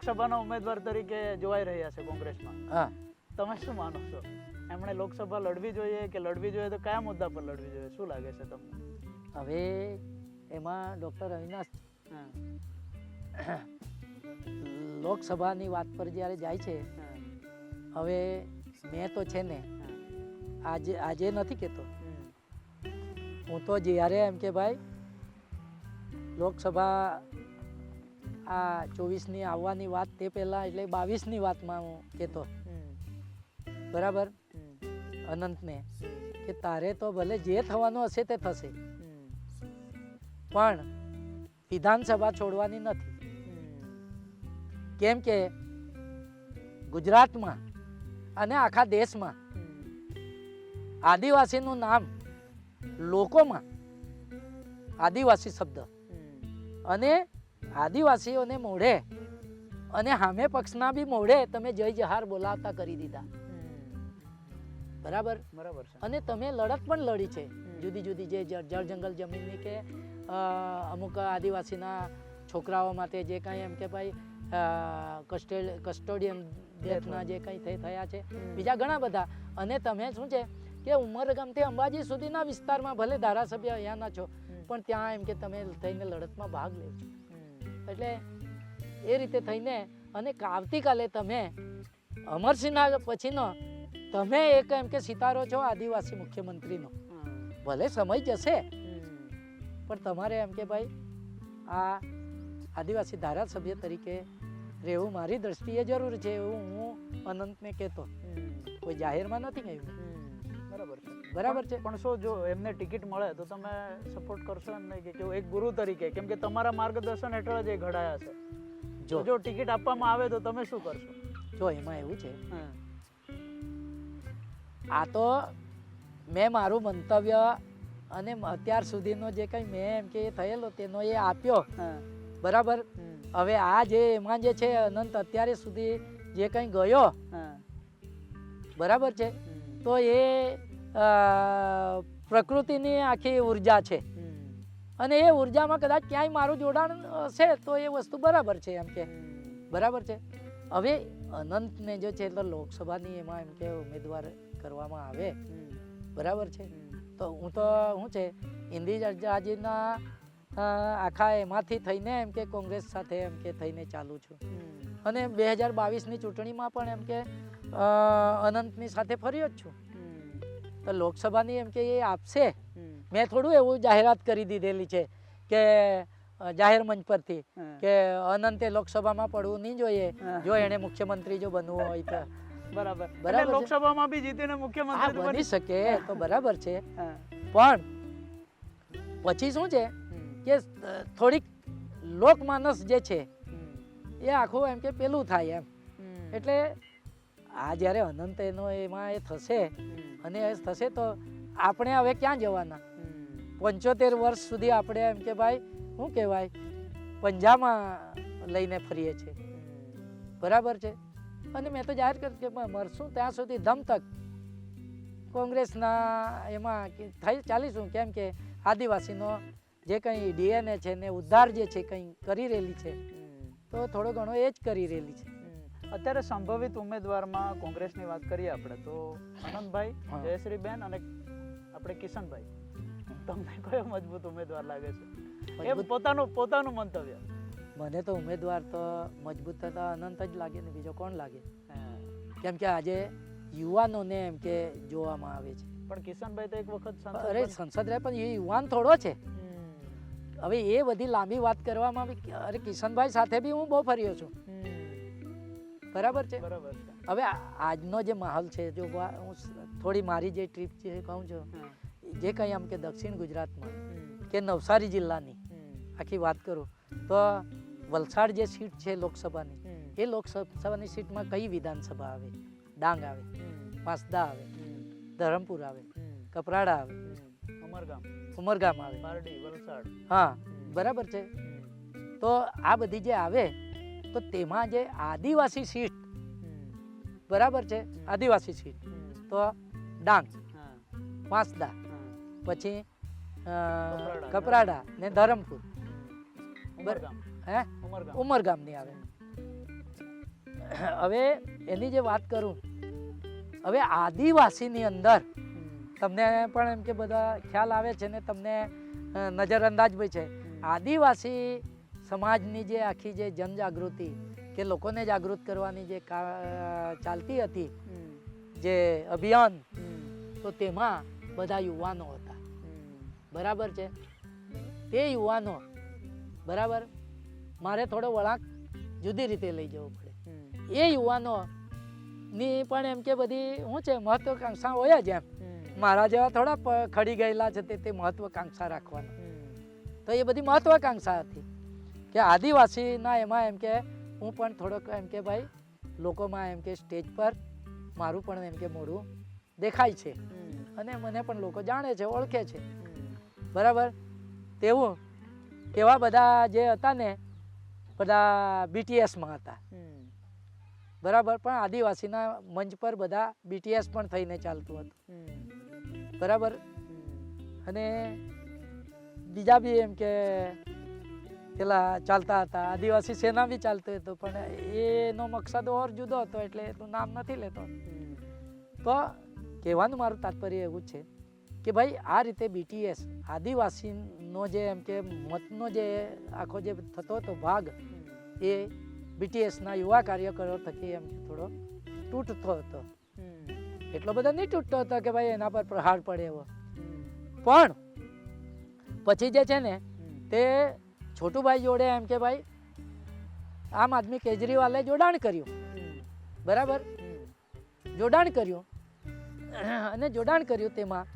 લોકસભાના ઉમેદવાર તરીકે જોવાઈ રહ્યા છે કોંગ્રેસમાં. હા. તમે શું માનો છો? એમણે લોકસભા લડવી જોઈએ કે લડવી જોઈએ? તો કયા મુદ્દા પર લડવી જોઈએ? શું લાગે છે તમને? હવે એમાં ડૉક્ટર અવિનાશ લોકસભાની વાત પર જ્યારે જાય છે હવે મેં તો છે ને આજે આજે નથી કહેતો. હું તો જ્યારે એમ કે ભાઈ લોકસભા આ ચોવીસની આવવાની વાત તે પહેલાં એટલે બાવીસની વાતમાં હું કહેતો. બરાબર? અનંતને. કે તારે તો ભલે જે થવાનું હશે તે થશે. પણ વિધાનસભા છોડવાની નથી. કેમ કે ગુજરાતમાં અને આખા દેશમાં આદિવાસીનું નામ લોકોમાં આદિવાસી શબ્દ. અને આદિવાસીઓને મોઢે અને હામે પક્ષના બી મોઢે તમે જય જહાર બોલાવતા કરી દીધા. બરાબર? બરાબર અને તમે લડત પણ લડી છે. જુદી જુદી જે જળ જંગલ જમીનની કે અમુક આદિવાસીના છોકરાઓ માટે જે કાંઈ એમ કે ભાઈ કસ્ટે કસ્ટોડિયન ડેથના જે કંઈ થયા છે. બીજા ઘણા બધા. અને તમે શું છે કે ઉમરગામથી અંબાજી સુધીના વિસ્તારમાં ભલે ધારાસભ્ય અહીંયાના છો પણ ત્યાં એમ કે તમે થઈને લડતમાં ભાગ લે છો. એટલે એ રીતે થઈને અને આવતીકાલે તમે અમરસિંહના પછીનો તમે એક એમ કે સિતારો છો આદિવાસી મુખ્યમંત્રીનો. ભલે સમય જશે પણ તમારે એમ કે ભાઈ આ આદિવાસી ધારાસભ્ય તરીકે રહેવું મારી દ્રષ્ટિએ જરૂર છે એવું હું અનંતને કહેતો. કોઈ જાહેરમાં નથી કહ્યું બરાબર. બરાબર છે? પણ શું જો એમને ટિકિટ મળે તો તમે સપોર્ટ કરશો એમને કે કેવું? એક ગુરુ તરીકે કેમ કે તમારા માર્ગદર્શન હેઠળ જ એ ઘડાયા છે. જો. જો ટિકિટ આપવામાં આવે તો તમે શું કરશો? જો એમાં એવું છે. આ તો મેં મારું મંતવ્ય અને અત્યાર સુધીનો જે કંઈ મેં એમ કે એ થયેલો તેનો એ આપ્યો. બરાબર? હવે આ જે એમાં જે છે અનંત અત્યારે સુધી જે કંઈ ગયો બરાબર છે? તો એ પ્રકૃતિની આખી ઊર્જા છે. અને એ ઉર્જામાં કદાચ ક્યાંય મારું જોડાણ છે તો એ વસ્તુ બરાબર છે એમ કે. બરાબર છે. હવે અનંતને જો છે એટલે લોકસભાની એમાં એમ કે ઉમેદવાર કરવામાં આવે. બરાબર છે. તો હું તો શું છે હિન્દી આઝાદીના આખા એમાંથી થઈને એમ કે કોંગ્રેસ સાથે એમ કે થઈને ચાલુ છું. અને બે હજાર બાવીસની ચૂંટણીમાં પણ એમ કે અનંતની સાથે ફર્યો જ છું. તો લોકસભાની એમ કે એ આપશે. મેં થોડું એવું જાહેરાત કરી દીધેલી છે કે જાહેર મંચ પરથી કે અનંતે લોકસભામાં પડવું નહીં જોઈએ. જો એને મુખ્યમંત્રી જો બનવું હોય તો. બરાબર. બરાબર લોકસભામાં બી જીતીને મુખ્યમંત્રી બની શકે તો બરાબર છે. પણ પછી શું છે કે થોડીક લોકમાનસ જે છે એ આખું એમ કે પેલું થાય એમ. એટલે આ જ્યારે અનંત એનો એમાં એ થશે અને એ થશે તો આપણે હવે ક્યાં જવાના? પંચોતેર વર્ષ સુધી આપણે એમ કે ભાઈ શું કહેવાય? પંજામાં લઈને ફરીએ છીએ. બરાબર છે? અને મેં તો જાહેર કર્યું કે મરશું ત્યાં સુધી દમ તક કોંગ્રેસના એમાં થઈ ચાલીશું. કેમ કે આદિવાસીનો જે કંઈ ડીએનએ છે ને ઉદ્ધાર જે છે કંઈ કરી રહેલી છે તો થોડો ઘણો એ જ કરી રહેલી છે. અત્યારે સંભવિત ઉમેદવારમાં કોંગ્રેસની વાત કરીએ આપણે તો આનંદભાઈ જયશ્રી જયશ્રીબેન અને આપણે કિશનભાઈ. તમને કયો મજબૂત ઉમેદવાર લાગે છે? એ પોતાનું પોતાનું મંતવ્ય. મને તો ઉમેદવાર તો મજબૂત થતા અનંત જ લાગે ને બીજો કોણ લાગે. કેમ કે આજે યુવાનોને એમ કે જોવામાં આવે છે. પણ કિશનભાઈ તો એક વખત અરે સંસદ રહે પણ એ યુવાન થોડો છે. હવે એ બધી લાંબી વાત કરવામાં અરે કિશનભાઈ સાથે બી હું બહુ ફર્યો છું. બરાબર છે? બરાબર હવે આજનો જે માહોલ છે જો હું થોડી મારી જે ટ્રીપ છે કહું છું. જે કંઈ આમ કે દક્ષિણ ગુજરાતમાં કે નવસારી જિલ્લાની આખી વાત કરું તો વલસાડ જે સીટ છે લોકસભાની એ લોકસભાની સીટમાં કઈ વિધાનસભા આવે? ડાંગ આવે માસદા આવે ધરમપુર આવે કપરાડા આવે ઉમરગામ. અમરગામ ઉમરગામ આવે. વલસાડ. હા બરાબર છે? તો આ બધી જે આવે તો તેમાં જે આદિવાસી સીટ બરાબર છે? આદિવાસી સીટ. તો ડાંગ વાંસદા પછી કપરાડા, ને ધરમપુર. હે? ઉમરગામ. ઉમરગામની આવે. હવે એની જે વાત કરું હવે આદિવાસીની અંદર તમને પણ એમ કે બધા ખ્યાલ આવે છે ને તમને નજરઅંદાજ ભાઈ છે. આદિવાસી સમાજની જે આખી જે જનજાગૃતિ કે લોકોને જાગૃત કરવાની જે કા- ચાલતી હતી જે અભિયાન તો તેમાં બધા યુવાનો હતા. બરાબર છે? તે યુવાનો બરાબર? મારે થોડો વળાંક જુદી રીતે લઈ જવો પડે. એ યુવાનો ની પણ એમ કે બધી શું છે મહત્વકાંક્ષા હોય જ એમ. મારા જેવા થોડા ખડી ગયેલા છે તે તે મહત્વકાંક્ષા રાખવાના. તો એ બધી મહત્વકાંક્ષા હતી. કે આદિવાસીના એમાં એમ કે હું પણ થોડોક એમ કે ભાઈ લોકોમાં એમ કે સ્ટેજ પર મારું પણ એમ કે મોઢું દેખાય છે. અને મને પણ લોકો જાણે છે ઓળખે છે. બરાબર? તેવું તેવા બધા જે હતા ને બધા બીટીએસમાં હતા. બરાબર? પણ આદિવાસીના મંચ પર બધા બીટીએસ પણ થઈને ચાલતું હતું. બરાબર? અને બીજા બી એમ કે પેલા ચાલતા હતા. આદિવાસી સેના બી ચાલતું હતું, પણ એનો મકસદ ઓર જુદો હતો, એટલે એનું નામ નથી લેતો. તો કહેવાનું મારું તાત્પર્ય એવું છે કે ભાઈ, આ રીતે બીટીએસ આદિવાસીનો જે એમ કે મતનો જે આખો જે થતો હતો ભાગ, એ બીટીએસના યુવા કાર્યકરો થકી એમ થોડો તૂટતો હતો. એટલો બધો નહીં તૂટતો હતો કે ભાઈ એના પર પ્રહાર પડે એવો. પણ પછી જે છે ને, તે છોટુભાઈ જોડે એમ કે ભાઈ આમ આદમી કેજરીવાલે જોડાણ કર્યું. બરાબર? જોડાણ કર્યું. અને જોડાણ કર્યું તેમાં.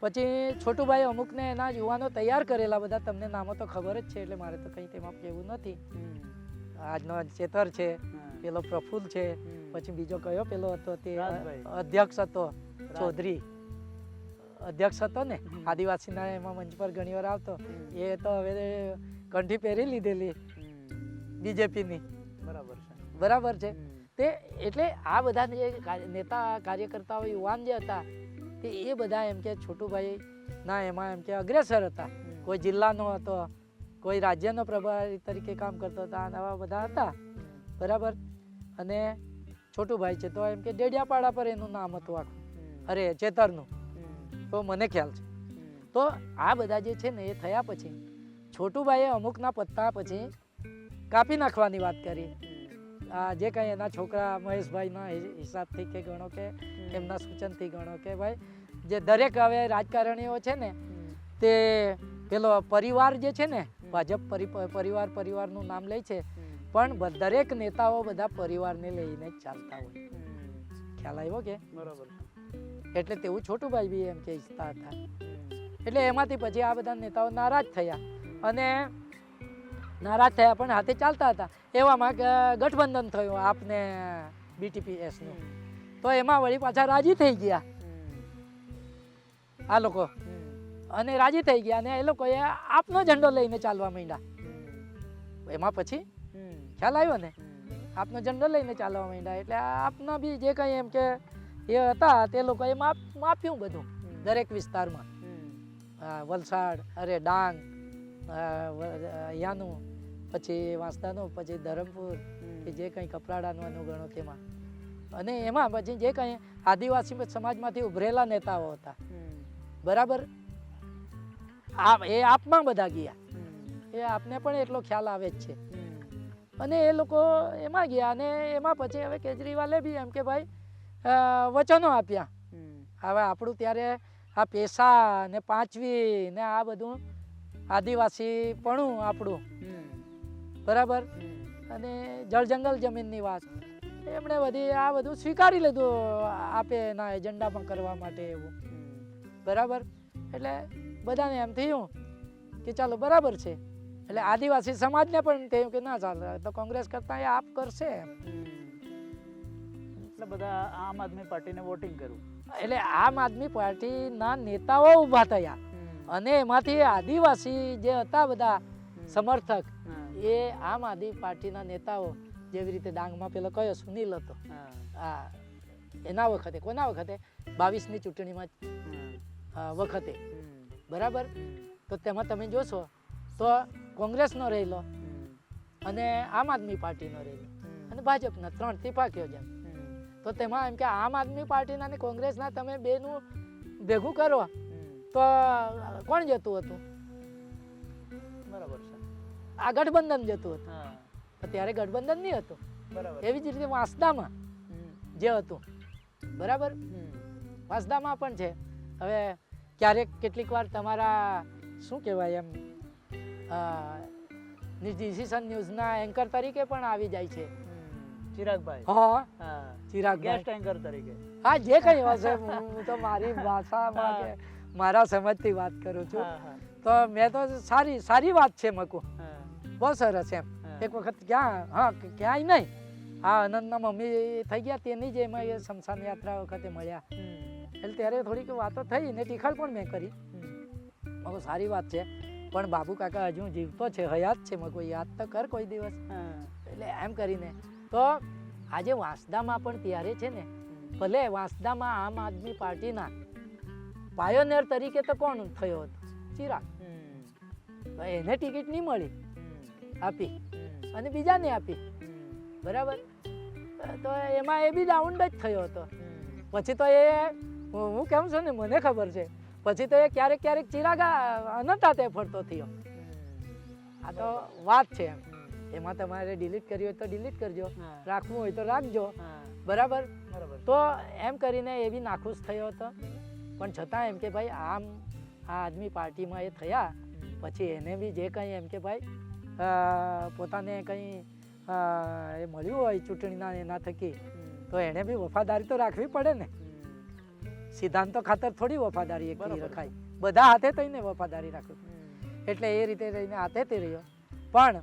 પછી છોટુભાઈ અમુકને એના યુવાનો તૈયાર કરેલા બધા તમને નામો તો ખબર જ છે એટલે મારે તો કંઈ તેમાં કહેવું નથી. આજનો ચેતર છે પેલો પ્રફુલ્લ છે પછી બીજો કયો પેલો હતો તે અધ્યક્ષ હતો ચૌધરી. અધ્યક્ષ હતો ને આદિવાસીના એમાં મંચ પર ઘણી વાર આવતો. એ તો હવે કંઠી પહેરી લીધેલી બીજેપીની. બરાબર છે. બરાબર છે. તે એટલે આ બધા જે નેતા કાર્યકર્તાઓ યુવાન જે હતા તે એ બધા એમ કે છોટુભાઈ ના એમાં એમ કે અગ્રેસર હતા. કોઈ જિલ્લાનો હતો કોઈ રાજ્યનો પ્રભારી તરીકે કામ કરતો હતા આવા બધા હતા. બરાબર? અને છોટુભાઈ છે તો એમ કે ડેડિયાપાડા પર એનું નામ હતું આખું. અરે ચેતરનું. તો મને ખ્યાલ છે. તો આ બધા જે છે ને એ થયા પછી છોટુભાઈએ અમુકના પત્તા પછી કાપી નાખવાની વાત કરી. આ જે કંઈ એના છોકરા મહેશભાઈના હિસાબથી કે ગણો કે એમના સૂચનથી ગણો કે ભાઈ જે દરેક હવે રાજકારણીઓ છે ને તે પેલો પરિવાર જે છે ને ભાજપ પરી પરિવાર પરિવારનું નામ લે છે. પણ દરેક નેતાઓ બધા પરિવારને લઈને જ ચાલતા હોય. ખ્યાલ આવ્યો કે? બરાબર. એટલે તેવું છોટુભાઈ બી એમ કે હતા. એટલે એમાંથી પછી આ બધા નેતાઓ નારાજ થયા અને નારાજ થયા પણ હાથે ચાલતા હતા. એવામાં ગઠબંધન થયું આપને બીટીપીએસનું તો એમાં વળી પાછા રાજી થઈ ગયા. આ લોકો. અને રાજી થઈ ગયા અને એ લોકોએ આપનો ઝંડો લઈને ચાલવા માંડ્યા. એમાં પછી ખ્યાલ આવ્યો ને? આપનો ઝંડો લઈને ચાલવા માંડ્યા. એટલે આપના બી જે કંઈ એમ કે એ હતા તે લોકોએ માપ માપ્યું બધું દરેક વિસ્તારમાં. વલસાડ અરે ડાંગ અહીંયાનું પછી વાંસદાનું પછી ધરમપુર કે જે કંઈ કપરાડાનું અનુગણો ગણો તેમાં અને એમાં પછી જે કંઈ આદિવાસી સમાજમાંથી ઉભરેલા નેતાઓ હતા. બરાબર? આ એ આપમાં બધા ગયા. એ આપને પણ એટલો ખ્યાલ આવે જ છે. અને એ લોકો એમાં ગયા અને એમાં પછી હવે કેજરીવાલે બી એમ કે ભાઈ વચનો આપ્યા. હવે આપણું ત્યારે આ પેશા ને પાંચવી ને આ બધું આદિવાસી પણ આપણું બરાબર? અને જળ જંગલ જમીનની વાત. એમણે બધી આ બધું સ્વીકારી લીધું આપે એના એજન્ડામાં કરવા માટે એવું. બરાબર? એટલે બધાને એમ થયું કે ચાલો બરાબર છે. એટલે આદિવાસી સમાજને પણ થયું કે ના ચાલે તો કોંગ્રેસ કરતાં એ આપ કરશે એમ. એટલે બધા આમ આદમી પાર્ટીને વોટિંગ કર્યું. એટલે આમ આદમી પાર્ટીના નેતાઓ ઊભા થયા. અને એમાંથી આદિવાસી જે હતા બધા સમર્થક એ આમ આદમી પાર્ટીના નેતાઓ જેવી રીતે ડાંગમાં પેલો કયો સુનિલ હતો. હા. આ એના વખતે કોના વખતે? બાવીસની ચૂંટણીમાં. વખતે. બરાબર? તો તેમાં તમે જોશો તો કોંગ્રેસનો રહેલો. અને આમ આદમી પાર્ટીનો રહેલો. અને ભાજપના ત્રણ ત્રિપાકીઓ જેમ. તો તેમાં એમ કે આમ આદમી પાર્ટીના અને કોંગ્રેસના તમે બેનું ભેગું કરો. તો કોણ જતું હતું? બરાબર છે. આ ગઠબંધન જતું હતું. ત્યારે ગઠબંધન નહીં હતું. બરાબર. એવી જ રીતે વાંસદામાં જે હતું. બરાબર? વાંસદામાં પણ છે. હવે ક્યારેક કેટલીક વાર તમારા શું કહેવાય એમ ડિસિઝન ન્યૂઝના એન્કર તરીકે પણ આવી જાય છે. ચિરાગભાઈ. હા ચિરાગ ગેસ ટેન્કર તરીકે. હા જે કઈ હશે હું તો મારી ભાષામાં કે મારા સમજથી વાત કરું છું. તો મેં તો સારી સારી વાત છે મકુ. બહુ સરસ એમ. એક વખત ક્યાં હા ક્યાંય નહીં. હા અનંતના મમ્મી થઈ ગયા તેની જ એમાં એ શમશાન યાત્રા વખતે મળ્યા. એટલે ત્યારે થોડીક વાતો થઈ ને ટીખળ પણ મેં કરી. હમ. સારી વાત છે. પણ બાબુ કાકા હજુ જીવતો છે હયાત છે મકુ. યાદ તો કર કોઈ દિવસ. એટલે એમ કરીને તો આજે વાંસદામાં પણ ત્યારે છે ને. ભલે વાંસદામાં આમ આદમી પાર્ટીના પાયોનેર તરીકે તો કોણ થયો હતો? ચિરાગ. એને ટિકિટ નહીં મળી. આપી. અને બીજાને આપી. બરાબર? તો એમાં એ બી ડાઉન જ થયો હતો. પછી તો એ હું કેમ છું ને મને ખબર છે. પછી તો એ ક્યારેક ક્યારેક ચિરાગા અનંત તે ફરતો થયો. આ તો વાત છે એમ. એમાં તમારે ડિલીટ કરવી હોય તો ડિલીટ કરજો. રાખવું હોય તો રાખજો. બરાબર? બરાબર. તો એમ કરીને એ બી નાખુશ થયો હતો. પણ છતાં એમ કે ભાઈ આમ આ આદમી પાર્ટીમાં એ થયા. પછી એને બી જે કંઈ એમ કે ભાઈ પોતાને કંઈ એ મળ્યું હોય ચૂંટણીના એના થકી તો એણે બી વફાદારી તો રાખવી પડે ને. સિદ્ધાંતો ખાતર થોડી વફાદારી એકલી રખાય. બધા હાથે થઈને વફાદારી રાખવી એટલે એ રીતે રહીને હાથે તે રહ્યો. પણ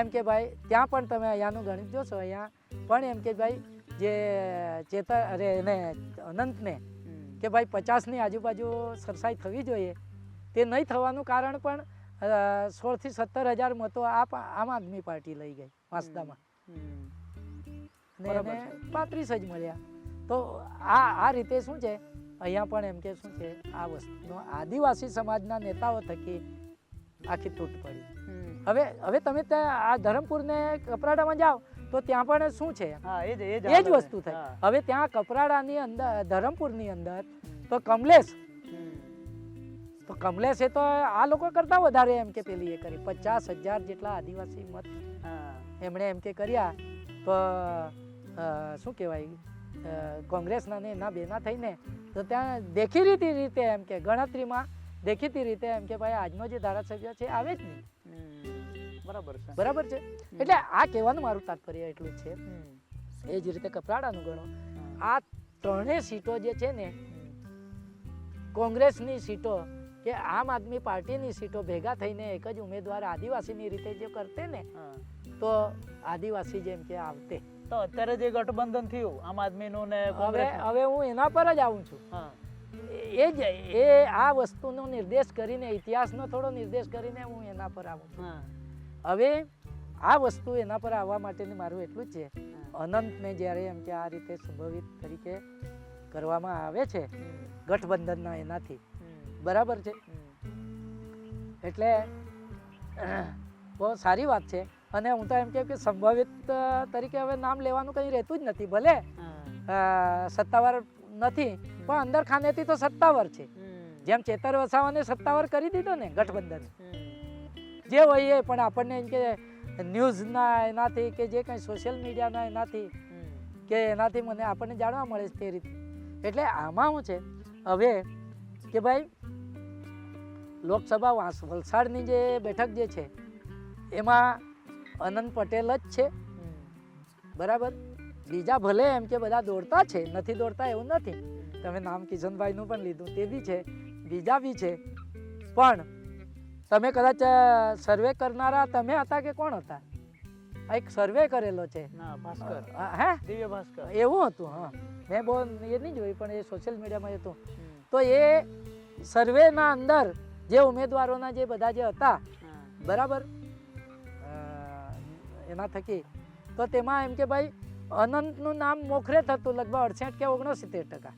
એમ કે ભાઈ ત્યાં પણ તમે અહીંયાનું ગણિત જોશો અહીંયા. પણ એમ કે ભાઈ જે ચેતન અરે એને અનંતને કે ભાઈ પચાસની આજુબાજુ સરસાઈ થવી જોઈએ. તે નહીં થવાનું કારણ પણ સોળથી સત્તર હજાર મતો આ આમ આદમી પાર્ટી લઈ ગઈ વાંસદામાં. એને પાંત્રીસ જ મળ્યા. તો આ આ રીતે શું છે? અહીંયા પણ એમ કે શું છે? આ વસ્તુનો આદિવાસી સમાજના નેતાઓ થકી આખી તૂટ પડી. હવે હવે તમે ત્યાં આ ધરમપુરને કપરાડામાં જાઓ તો ત્યાં પણ શું છે? એ જ. વસ્તુ થાય. હવે ત્યાં કપરાડાની અંદર ધરમપુરની અંદર તો કમલેશ. તો કમલેશ એ તો આ લોકો કરતા વધારે એમ કે પેલી એ કરી. પચાસ હજાર જેટલા આદિવાસી મત એમણે એમ કે કર્યા. તો શું કહેવાય? કોંગ્રેસના ને એના બેના થઈને તો ત્યાં દેખીતી રીતે એમ કે ગણતરીમાં દેખીતી રીતે એમ કે ભાઈ આજનો જે ધારાસભ્ય છે આવે જ નહીં. બરાબર છે. બરાબર છે? એટલે આ કહેવાનું મારું તાત્પર્ય એટલું છે. એ જ રીતે કપરાડાનું ગણો. આ ત્રણેય સીટો જે છે ને કોંગ્રેસની સીટો કે આમ આદમી પાર્ટીની સીટો ભેગા થઈને એક જ ઉમેદવાર આદિવાસીની રીતે જો કરતે ને તો આદિવાસી જેમ કે આવતે. તો અત્યારે જે ગઠબંધન થયું આમ આદમીનું ને હવે હવે હું એના પર જ આવું છું. એ જ એ આ વસ્તુનો નિર્દેશ કરીને ઇતિહાસનો થોડો નિર્દેશ કરીને હું એના પર આવું છું. હવે આ વસ્તુ એના પર આવવા માટેની મારું એટલું જ છે. અનંત અનંતને જ્યારે એમ કે આ રીતે સંભવિત તરીકે કરવામાં આવે છે ગઠબંધનના એનાથી. બરાબર છે? એટલે બહુ સારી વાત છે. અને હું તો એમ કહું કે સંભવિત તરીકે હવે નામ લેવાનું કંઈ રહેતું જ નથી ભલે સત્તાવાર નથી પણ અંદર ખાનેથી તો સત્તાવાર છે. જેમ ચેતર વસાવાને સત્તાવાર કરી દીધો ને ગઠબંધન. જે હોય એ પણ આપણને એમ કે ન્યૂઝના એનાથી કે જે કંઈ સોશિયલ મીડિયાના એનાથી કે એનાથી મને આપણને જાણવા મળે છે તે રીતે. એટલે આમાં શું છે? હવે કે ભાઈ લોકસભા વલસાડની જે બેઠક જે છે એમાં અનંત પટેલ જ છે. બરાબર? બીજા ભલે એમ કે બધા દોડતા છે નથી દોડતા એવું નથી. તમે નામ કિશનભાઈનું પણ લીધું તે બી છે બીજા બી છે. પણ તમે કદાચ સર્વે કરનારા તમે હતા કે કોણ હતા? આ એક સર્વે કરેલો છે. ભાસ્કર. હે? દિવ્ય ભાસ્કર. એવું હતું હા. મેં બહુ એ નહીં જોયું પણ એ સોશિયલ મીડિયામાં હતું. તો એ સર્વેના અંદર જે ઉમેદવારોના જે બધા જે હતા બરાબર? એના થકી. તો તેમાં એમ કે ભાઈ અનંતનું નામ મોખરે થતું લગભગ અડસઠ કે ઓગણસિત્તેર ટકા.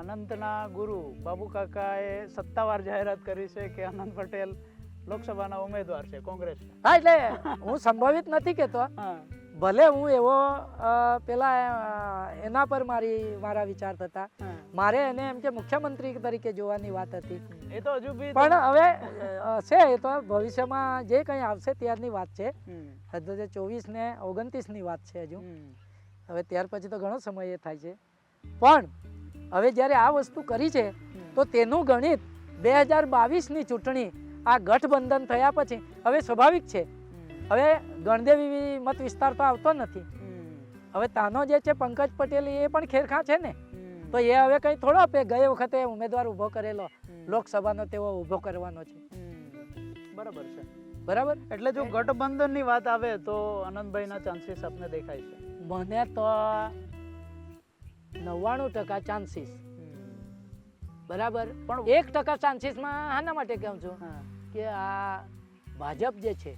અનંતના ગુરુ બાબુ કાકાએ સત્તાવાર જાહેરાત કરી છે કે અનંત પટેલ લોકસભાના ઉમેદવાર છે કોંગ્રેસ હા એટલે હું સંભવિત નથી કહેતો ભલે હું એવો પેલા એના પર મારી મારા વિચાર થતા. મારે એને એમ કે મુખ્યમંત્રી તરીકે જોવાની વાત હતી. એ તો હજુ બી પણ હવે છે એ તો ભવિષ્યમાં જે કંઈ આવશે ત્યારની વાત છે. હજુ ચોવીસ ને ઓગણત્રીસની વાત છે હજુ. હવે ત્યાર પછી તો ઘણો સમય એ થાય છે. પણ હવે જ્યારે આ વસ્તુ કરી છે તો તેનું ગણિત બે હજાર બાવીસની ચૂંટણી આ ગઠબંધન થયા પછી હવે સ્વાભાવિક છે. હવે ગણદેવી મત વિસ્તાર તો આવતો નથી. હવે તાનો જે છે પંકજ પટેલ એ પણ ખેરખા છે ને. તો એ હવે કંઈ થોડો આપે. ગયે વખતે ઉમેદવાર ઊભો કરેલો. લોકસભાનો તેઓ ઊભો કરવાનો છે. બરાબર છે. બરાબર? એટલે જો ગઠબંધનની વાત આવે તો આનંદભાઈના ચાન્સીસ આપને દેખાય છે. મને તો નવ્વાણું ટકા ચાન્સીસ બરાબર? પણ એક ટકા ચાન્સીસમાં આના માટે કહું છું કે આ ભાજપ જે છે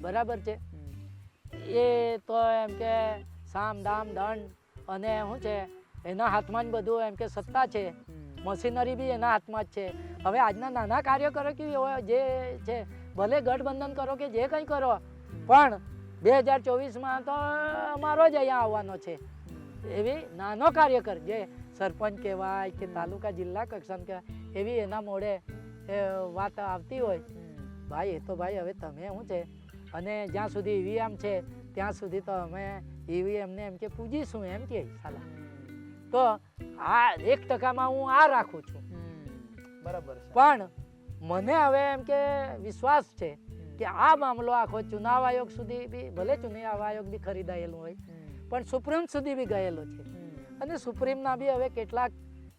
બરાબર છે? એ તો એમ કે સામ દામ દંડ અને શું છે એના હાથમાં જ બધું એમ કે સત્તા છે. મશીનરી બી એના હાથમાં જ છે. હવે આજના નાના કાર્યકરો કેવી હોય જે છે ભલે ગઠબંધન કરો કે જે કંઈ કરો પણ બે હજાર ચોવીસમાં તો અમારો જ અહીંયા આવવાનો છે. એવી નાનો કાર્યકર જે સરપંચ કહેવાય કે તાલુકા જિલ્લા કક્ષામાં કહેવાય એવી એના મોડે એ વાત આવતી હોય. ભાઈ એ તો ભાઈ હવે તમે શું છે? અને જ્યાં સુધી ઈવીએમ છે ત્યાં સુધી તો અમે ઈવીએમને એમ કે પૂજીશું એમ કે સાલા. તો આ એક ટકામાં હું આ રાખું છું. બરાબર પણ મને હવે એમ કે વિશ્વાસ છે કે આ મામલો આખો ચુનાવ આયોગ સુધી બી ભલે ચુનાવ આયોગ બી ખરીદાયેલું હોય પણ સુપ્રીમ સુધી બી ગયેલો છે. અને સુપ્રીમના બી હવે કેટલાક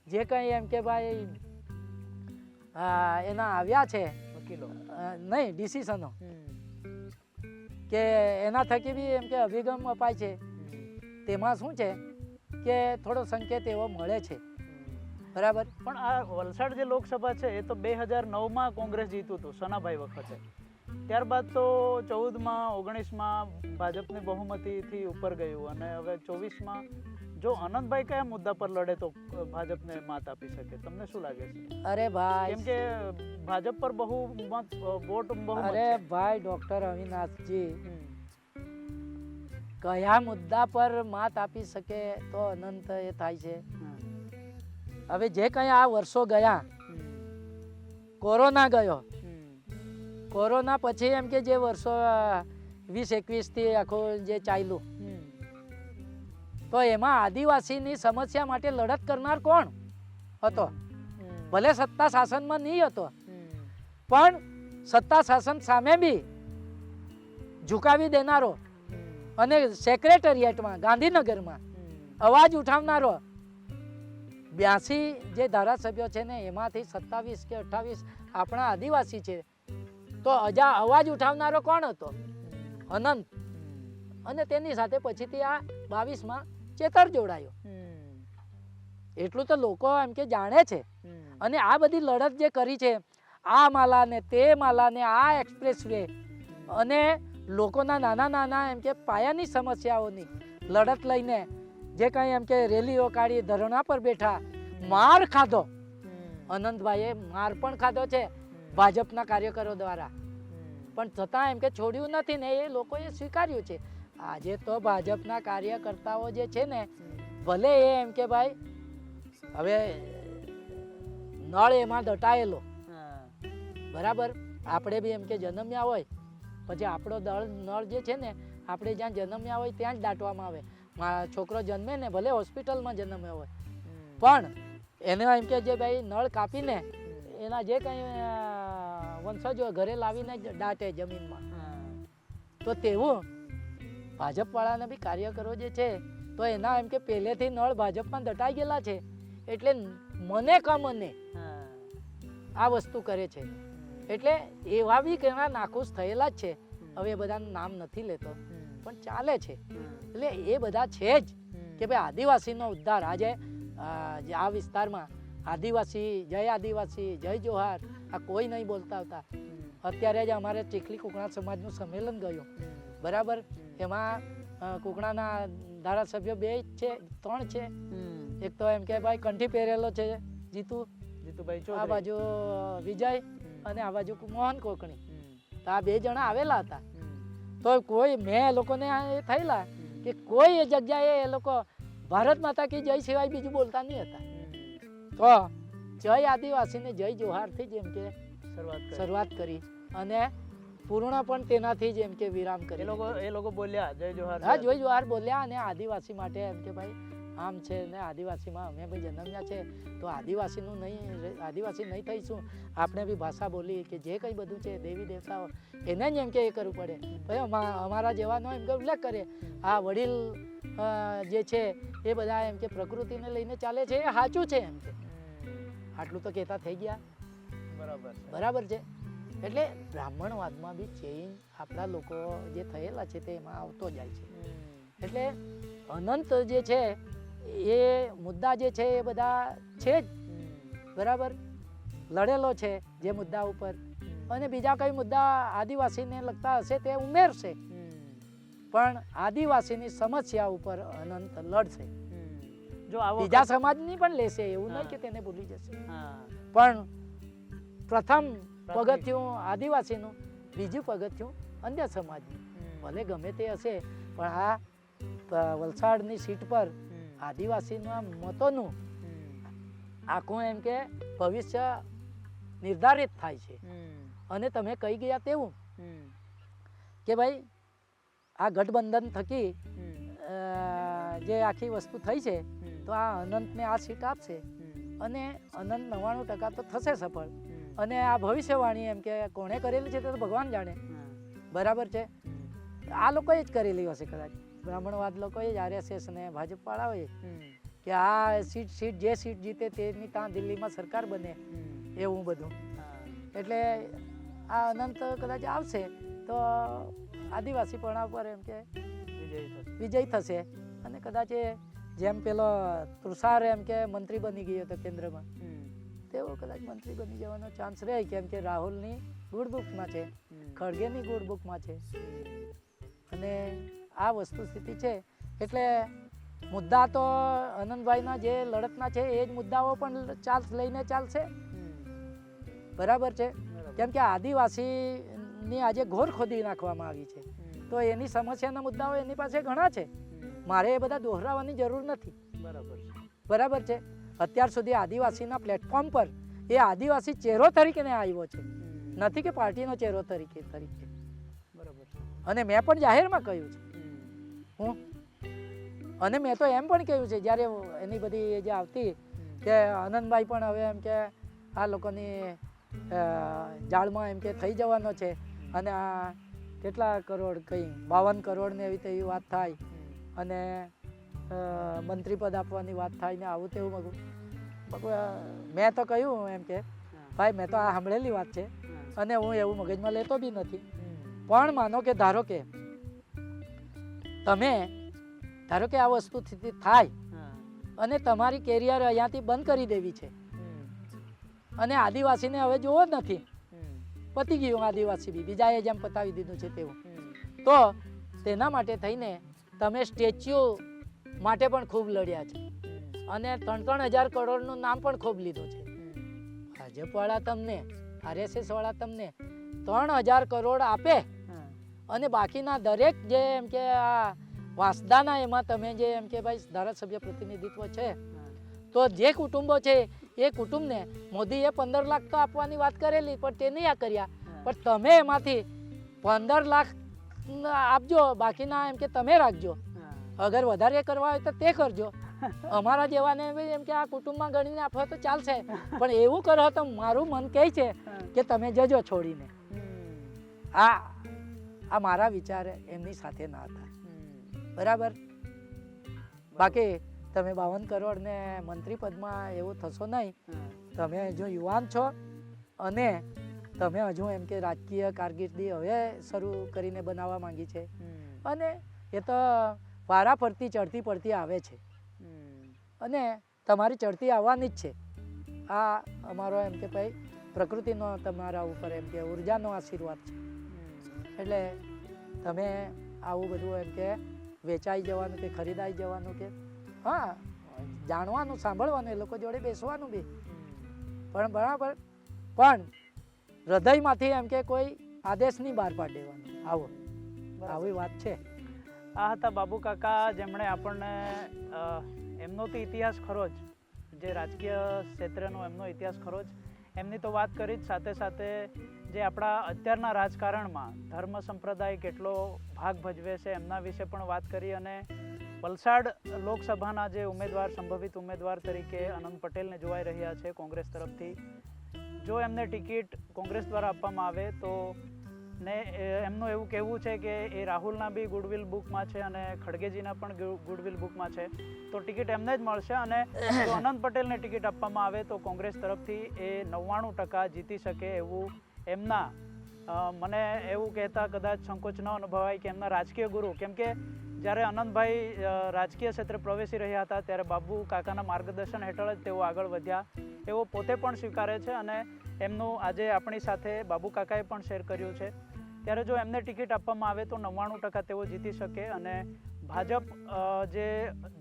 જે કંઈ એમ કે ભાઈ એના આવ્યા છે વકીલો. નહીં ડિસિશનો કે એના થકી બી એમ કે અભિગમ અપાય છે. તેમાં શું છે કે થોડો સંકેત એવો મળે છે. બરાબર? પણ આ વલસાડ જે લોકસભા છે એ તો બે હજાર નવમાં કોંગ્રેસ જીતું હતું સનાભાઈ વખતે. ત્યારબાદ તો ચૌદમાં ઓગણીસમાં ભાજપની બહુમતીથી ઉપર ગયું અને હવે ચોવીસમાં જો અનંતભાઈ કયા મુદ્દા પર લડે તો ભાજપને માત આપી શકે? તમને શું લાગે છે? અરે ભાઈ. કેમ કે ભાજપ પર બહુ મત વોટ બહુ અરે ભાઈ ડોક્ટર અવિનાશજી. કયા મુદ્દા પર માત આપી શકે તો અનંત એ થાય છે. હવે જે કંઈ આ વર્ષો ગયા કોરોના ગયો કોરોના પછી એમ કે જે વર્ષો વીસ એકવીસથી આખું જે ચાલ્યું. તો એમાં આદિવાસીની સમસ્યા માટે લડત કરનાર કોણ હતો? ભલે સત્તા શાસનમાં નહીં હતો પણ સત્તા શાસન સામે બી ઝુકાવી દેનારો અને સેક્રેટરિયેટમાં ગાંધીનગરમાં અવાજ ઉઠાવનારો બ્યાસી જે ધારાસભ્યો છે ને એમાંથી સત્તાવીસ કે અઠ્ઠાવીસ આપણા આદિવાસી છે તો અજા અવાજ ઉઠાવનારો કોણ હતો? અનંત. અને તેની સાથે પછીથી આ બાવીસમાં ચેતર જોડાયો. એટલું તો લોકો એમ કે જાણે છે. અને આ બધી લડત જે કરી છે આ માલા ને તે માલા ને આ એક્સપ્રેસ વે અને લોકોના નાના નાના એમ કે પાયાની સમસ્યાઓની લડત લઈને જે કંઈ એમ કે રેલીઓ કાઢી ધરણા પર બેઠા માર ખાધો. અનંતભાઈએ માર પણ ખાધો છે. ભાજપના કાર્યકરો દ્વારા. પણ છતાં એમ કે છોડ્યું નથી ને એ લોકોએ સ્વીકાર્યું છે. આજે તો ભાજપના કાર્યકર્તાઓ જે છે ને ભલે એ એમ કે ભાઈ હવે નળ એમાં દટાયેલો. બરાબર? આપણે બી એમ કે જન્મ્યા હોય પછી આપણો દળ નળ જે છે ને આપણે જ્યાં જન્મ્યા હોય ત્યાં જ દાટવામાં આવે. મારા છોકરો જન્મે ને ભલે હોસ્પિટલમાં જન્મ્યો હોય. પણ એને એમ કે જે ભાઈ નળ કાપીને એના જે કંઈ અ, વંશજો ઘરે લાવીને જ દાટે જમીનમાં. તો તેવું ભાજપવાળાના બી કાર્યકરો જે છે તો એના એમ કે પહેલેથી નળ ભાજપમાં દટાઈ ગયેલા છે એટલે મને કમને મને આ વસ્તુ કરે છે. એટલે એવા બી ઘણા નાખુશ થયેલા જ છે. હવે એ બધાનું નામ નથી લેતો. પણ ચાલે છે. એટલે એ બધા છે જ કે ભાઈ આદિવાસીનો ઉદ્ધાર. આજે જે આ વિસ્તારમાં આદિવાસી જય આદિવાસી જય જોહાર આ કોઈ નહીં બોલતા હતા અત્યારે જ અમારે ચીખલી કુકણા સમાજનું સંમેલન ગયું. બરાબર? એમાં કુકણાના ધારાસભ્યો બે જ છે ત્રણ છે. એક તો એમ કે ભાઈ કંઠી પહેરેલો છે જીતુ. જીતુભાઈ આ બાજુ વિજય અને આ બાજુ મોહન કોકણી. તો આ બે જણા આવેલા હતા. તો કોઈ મેં એ લોકોને એ થયેલા કે કોઈ એ જગ્યાએ એ લોકો ભારત માતા કી જય સિવાય બીજું બોલતા નહીં હતા. તો જય આદિવાસીને જય જોહારથી જેમ કે શરૂઆત કરી. શરૂઆત કરી અને પૂર્ણ પણ તેનાથી જ એમ કે વિરામ એ લોકો એ લોકો બોલ્યા જય જોહાર હા જય જોહાર બોલ્યા અને આદિવાસી માટે એમ કે ભાઈ આમ છે ને આદિવાસીમાં અમે ભાઈ જન્મ્યા છે તો આદિવાસીનું નહીં આદિવાસી નહીં થઈશું. આપણે બી ભાષા બોલી કે જે કંઈ બધું છે દેવી દેવતાઓ એને જ એમ કે એ કરવું પડે. ભાઈ અમારા જેવાનો એમ કે ઉલ્લેખ કરે. આ વડીલ જે છે એ બધા એમ કે પ્રકૃતિને લઈને ચાલે છે એ સાચું છે એમ કે. આટલું તો કહેતા થઈ ગયા. બરાબર બરાબર છે. એટલે બ્રાહ્મણવાદમાં બી ચેન્જ આપણા લોકો જે થયેલા છે તે એમાં આવતો જાય છે. એટલે અનંત જે છે એ મુદ્દા જે છે એ બધા છે જ. બરાબર? લડેલો છે જે મુદ્દા ઉપર. અને બીજા કઈ મુદ્દા આદિવાસીને લગતા હશે તે ઉમેરશે. પણ આદિવાસીની સમસ્યા ઉપર અનંત લડશે. જો આવો બીજા સમાજની પણ લેશે એવું નહીં કે તેને ભૂલી જશે. હા. પણ પ્રથમ પગથિયું આદિવાસીનું બીજું પગથિયું અન્ય સમાજનું. ભલે ગમે તે હશે પણ આ વલસાડની સીટ પર આદિવાસીના મતોનું આખું એમ કે ભવિષ્ય નિર્ધારિત થાય છે. અને તમે કહી ગયા તેવું? કે ભાઈ આ ગઠબંધન થકી જે આખી વસ્તુ થઈ છે તો આ અનંતને આ સીટ આપશે. અને અનંત નવ્વાણું ટકા તો થશે સફળ. અને આ ભવિષ્યવાણી એમ કે કોણે કરેલી છે તે તો ભગવાન જાણે. બરાબર છે? આ લોકોએ જ કરેલી હશે કદાચ. બ્રાહ્મણવાદ લોકોએ જ આરએસએસ ને ભાજપ વાળાઓએ હમ, કે આ સીટ સીટ જે સીટ જીતે તેની ત્યાં દિલ્હીમાં સરકાર બને એવું બધું. એટલે આ અનંત કદાચ આવશે તો આદિવાસી પણ પર એમ કે વિજય થશે. અને કદાચ એ જેમ પેલો તુષાર એમ કે મંત્રી બની ગયો હતો કેન્દ્રમાં. તેઓ કદાચ મંત્રી બની જવાનો ચાન્સ રહે કેમ કે રાહુલની ગુડ બુકમાં છે ખડગેની ગુડ બુકમાં છે. અને આ વસ્તુ સ્થિતિ છે. એટલે મુદ્દા તો આનંદભાઈના જે લડતના છે એ જ મુદ્દાઓ પણ ચાલ લઈને ચાલશે. બરાબર છે? કેમ કે આદિવાસીની આજે ઘોર ખોદી નાખવામાં આવી છે. તો એની સમસ્યાના મુદ્દાઓ એની પાસે ઘણા છે. મારે એ બધા દોહરાવવાની જરૂર નથી. બરાબર બરાબર છે? અત્યાર સુધી આદિવાસીના પ્લેટફોર્મ પર એ આદિવાસી ચહેરો તરીકેને આવ્યો છે. નથી કે પાર્ટીનો ચહેરો તરીકે તરીકે. બરાબર છે. અને મેં પણ જાહેરમાં કહ્યું છે. હું? અને મેં તો એમ પણ કહ્યું છે જ્યારે એની બધી એ જે આવતી કે આનંદભાઈ પણ હવે એમ કે આ લોકોની જાળમાં એમ કે થઈ જવાનો છે. અને આ કેટલા કરોડ કંઈ બાવન કરોડ ને એવી તેવી વાત થાય. અને મંત્રીપદ આપવાની વાત થાય ને આવું તેવું મગું મેં તો કહ્યું એમ કે ભાઈ મેં તો આ સાંભળેલી વાત છે અને હું એવું મગજમાં લેતો બી નથી. પણ માનો કે ધારો કે તમે ધારો કે આ વસ્તુ સ્થિતિ થાય અને તમારી કેરિયર અહીંયાથી બંધ કરી દેવી છે. અને આદિવાસીને હવે જોવો જ નથી. પતી ગયું આદિવાસી બી. બીજાએ જેમ પતાવી દીધું છે તેવું. તો તેના માટે થઈને તમે સ્ટેચ્યુ માટે પણ ખૂબ લડ્યા છે. અને ત્રણ ત્રણ હજાર કરોડનું નામ પણ ખૂબ લીધું છે. ભાજપવાળા તમને આરએસએસ વાળા તમને ત્રણ હજાર કરોડ આપે અને બાકીના દરેક જે એમ કે આ વાસદાના એમાં તમે જે એમ કે ભાઈ ધારાસભ્ય પ્રતિનિધિત્વ છે તો જે કુટુંબો છે એ કુટુંબને મોદીએ પંદર લાખ તો આપવાની વાત કરેલી પણ તે નહીં આ કર્યા. પણ તમે એમાંથી પંદર લાખ આપજો બાકીના એમ કે તમે રાખજો. અગર વધારે કરવા હોય તો તે કરજો. અમારા જેવાને એમ કે આ કુટુંબમાં ગણીને આપો તો ચાલશે. પણ એવું કરો તો મારું મન કહે છે કે તમે જજો છોડીને. આ આ મારા વિચાર એમની સાથે ના હતા. બરાબર? બાકી તમે બાવન કરોડ ને મંત્રી પદમાં એવું થશો નહીં. તમે જો યુવાન છો અને તમે હજુ એમ કે રાજકીય કારકિર્દી હવે શરૂ કરીને બનાવવા માંગી છે. અને એ તો વારા ફરતી ચડતી પડતી આવે છે. અને તમારી ચડતી આવવાની જ છે. આ અમારો એમ કે ભાઈ પ્રકૃતિનો તમારા ઉપર એમ કે ઉર્જાનો આશીર્વાદ છે. એટલે તમે આવું બધું એમ કે વેચાઈ જવાનું કે ખરીદાઈ જવાનું કે હા જાણવાનું સાંભળવાનું એ લોકો જોડે બેસવાનું બી. પણ બરાબર પણ હૃદયમાંથી એમ કે કોઈ આદેશ નહીં બહાર પાડી દેવાનો. આવો. આવી વાત છે. આ હતા બાબુ કાકા જેમણે આપણને એમનો તો ઇતિહાસ ખરો જ જે રાજકીય ક્ષેત્રનો એમનો ઇતિહાસ ખરો જ. એમની તો વાત કરી જ સાથે સાથે જે આપણા અત્યારના રાજકારણમાં ધર્મ સંપ્રદાય કેટલો ભાગ ભજવે છે એમના વિશે પણ વાત કરી અને વલસાડ લોકસભાના જે ઉમેદવાર સંભવિત ઉમેદવાર તરીકે આનંદ પટેલને જોવાઈ રહ્યા છે કોંગ્રેસ તરફથી. જો એમને ટિકિટ કોંગ્રેસ દ્વારા આપવામાં આવે તો ને એમનું એવું કહેવું છે કે એ રાહુલના બી ગુડવિલ બુકમાં છે અને ખડગેજીના પણ ગુડવિલ બુકમાં છે. તો ટિકિટ એમને જ મળશે અને જો અનંત પટેલને ટિકિટ આપવામાં આવે તો કોંગ્રેસ તરફથી એ નવ્વાણું ટકા જીતી શકે એવું એમના મને એવું કહેતા કદાચ સંકોચ ન અનુભવાય કે એમના રાજકીય ગુરુ, કેમ કે જ્યારે અનંતભાઈ રાજકીય ક્ષેત્રે પ્રવેશી રહ્યા હતા, ત્યારે બાબુ કાકાના માર્ગદર્શન હેઠળ જ તેઓ આગળ વધ્યા. એવો પોતે પણ સ્વીકારે છે અને એમનું આજે આપણી સાથે બાબુ કાકાએ પણ શેર કર્યું છે. ત્યારે જો એમને ટિકિટ આપવામાં આવે તો નવ્વાણું ટકા તેઓ જીતી શકે અને ભાજપ જે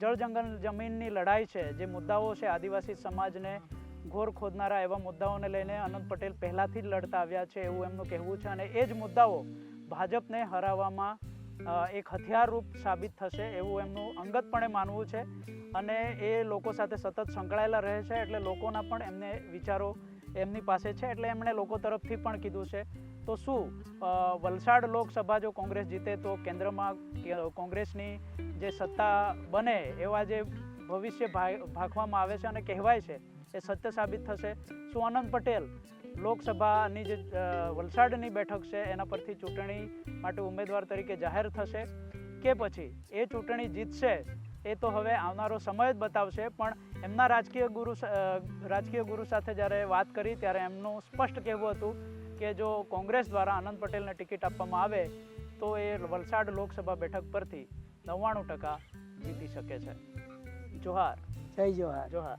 જળ જંગલ જમીનની લડાઈ છે, જે મુદ્દાઓ છે આદિવાસી સમાજને ઘોર ખોદનારા એવા મુદ્દાઓને લઈને અનંત પટેલ પહેલાંથી જ લડતા આવ્યા છે એવું એમનું કહેવું છે અને એ જ મુદ્દાઓ ભાજપને હરાવવામાં એક હથિયારરૂપ સાબિત થશે એવું એમનું અંગતપણે માનવું છે અને એ લોકો સાથે સતત સંકળાયેલા રહે છે એટલે લોકોના પણ એમને વિચારો એમની પાસે છે એટલે એમણે લોકો તરફથી પણ કીધું છે. તો શું વલસાડ લોકસભા જો કોંગ્રેસ જીતે તો કેન્દ્રમાં કોંગ્રેસની જે સત્તા બને એવા જે ભવિષ્ય ભાંખવામાં આવે છે અને કહેવાય છે એ સત્ય સાબિત થશે. શું આનંદ પટેલ લોકસભાની જે વલસાડની બેઠક છે એના પરથી ચૂંટણી માટે ઉમેદવાર તરીકે જાહેર થશે કે પછી એ ચૂંટણી જીતશે એ તો હવે આવનારો સમય જ બતાવશે. પણ એમના રાજકીય ગુરુ રાજકીય ગુરુ સાથે જ્યારે વાત કરી ત્યારે એમનું સ્પષ્ટ કહેવું હતું કે જો કોંગ્રેસ દ્વારા આનંદ પટેલને ટિકિટ આપવામાં આવે તો એ વલસાડ લોકસભા બેઠક પરથી નવ્વાણું ટકા જીતી શકે છે. જોહાર. જય જોહાર. જોહાર.